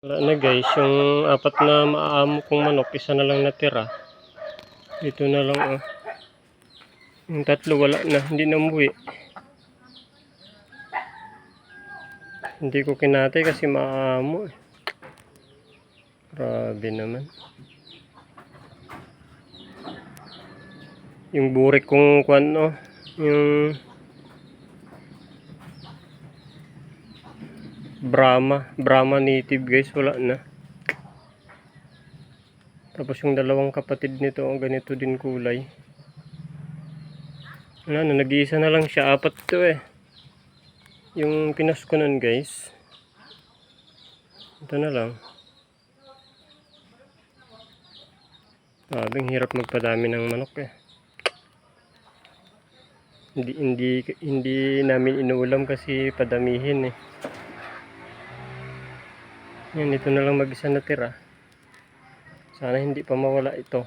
Wala na guys, yung apat na maamo kong manok, isa na lang natira. Ito na lang ah. Yung tatlo wala na, hindi na umuwi. Hindi ko kinatay kasi maamo eh. Grabe naman. Yung burik kong kwan oh, yung Brahma, Brahma native guys, wala na. Tapos yung dalawang kapatid nito, ang ganito din kulay. Wala na, nag-iisa na lang siya, apat to eh. Yung pinas ko nun guys. Ito na lang. Sabing hirap magpadami ng manok eh. Hindi hindi hindi namin inuulam kasi padamihin eh. Yan, ito na lang mag-isa natira. Sana hindi pa mawala ito.